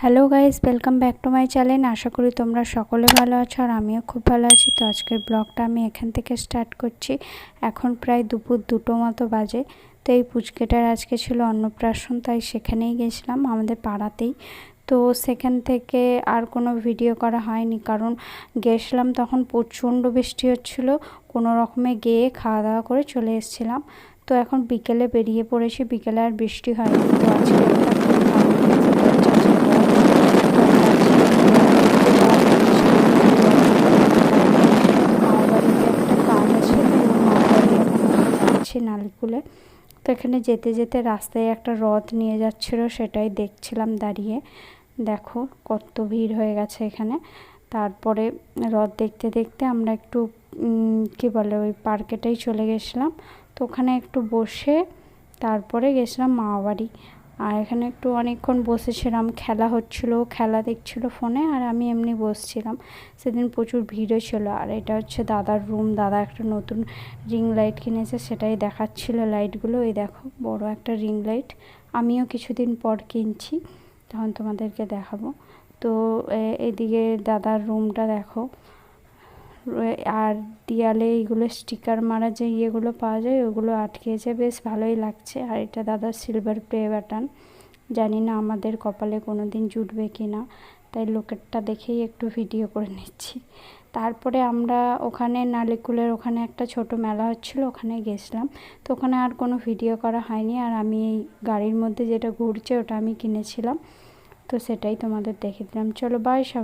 Hello guys welcome back to my channel আশা করি তোমরা সকলে ভালো আছো আর আমিও খুব ভালো আছি। তো আজকের ব্লগটা আমি এখান থেকে স্টার্ট করছি। এখন প্রায় দুপুর দুটো মতো বাজে। তো এই পুচকেটার আজকে ছিল অন্নপ্রাশন, তাই সেখানেই গেছিলাম আমাদের পাড়াতেই। তো সেখান থেকে আর কোনো ভিডিও করা হয়নি, কারণ গেছিলাম তখন প্রচণ্ড বৃষ্টি হচ্ছিল। কোনো রকমে গিয়ে খাওয়া দাওয়া করে চলে এসেছিলাম। তো এখন বিকেলে বেরিয়ে পড়েছি, বিকেলে আর বৃষ্টি হয়নি। তো আজকে নালিকুলে তো এখানে যেতে যেতে রাস্তায় একটা রথ নিয়ে যাচ্ছিল, সেটাই দেখছিলাম দাঁড়িয়ে। দেখো, কত ভিড় হয়ে গেছে এখানে। তারপরে রথ দেখতে দেখতে আমরা একটু কি বলে, ওই পার্কেটাই চলে গেছিলাম। তো ওখানে একটু বসে তারপরে গেছিলাম মামাবাড়ি। আর এখানে একটু অনেকক্ষণ বসেছিলাম, খেলা হচ্ছিল, খেলা দেখছিল ফোনে আর আমি এমনি বসছিলাম। সেদিন প্রচুর ভিড়ও ছিল আর এটা হচ্ছে দাদার রুম দাদা একটা নতুন রিং লাইট কিনেছে, সেটাই দেখাচ্ছিল লাইটগুলো এই দেখো, বড় একটা রিং লাইট আমিও কিছুদিন পর কিনছি, তখন তোমাদেরকে দেখাবো। তো এদিকে দাদার রুমটা দেখো আর দেয়ালে এইগুলো স্টিকার মারা যে ইয়েগুলো পাওয়া যায়, ওগুলো আটকেছে, বেশ ভালোই লাগছে। আর এটা দাদার সিলভার প্লে বাটন জানি না আমাদের কপালে কোনো দিন জুটবে কি না, তাই লোকেরটা দেখেই একটু ভিডিও করে নিচ্ছি। তারপরে আমরা ওখানে নালিকুলের ওখানে একটা ছোট মেলা হচ্ছিল, ওখানে গেছিলাম। তো ওখানে আর কোনো ভিডিও করা হয়নি, আর আমি এই গাড়ির মধ্যে যেটা ঘুরছে ওটা আমি কিনেছিলাম। তো সেটাই তোমাদের দেখে দিলাম। চলো বাই সবাই।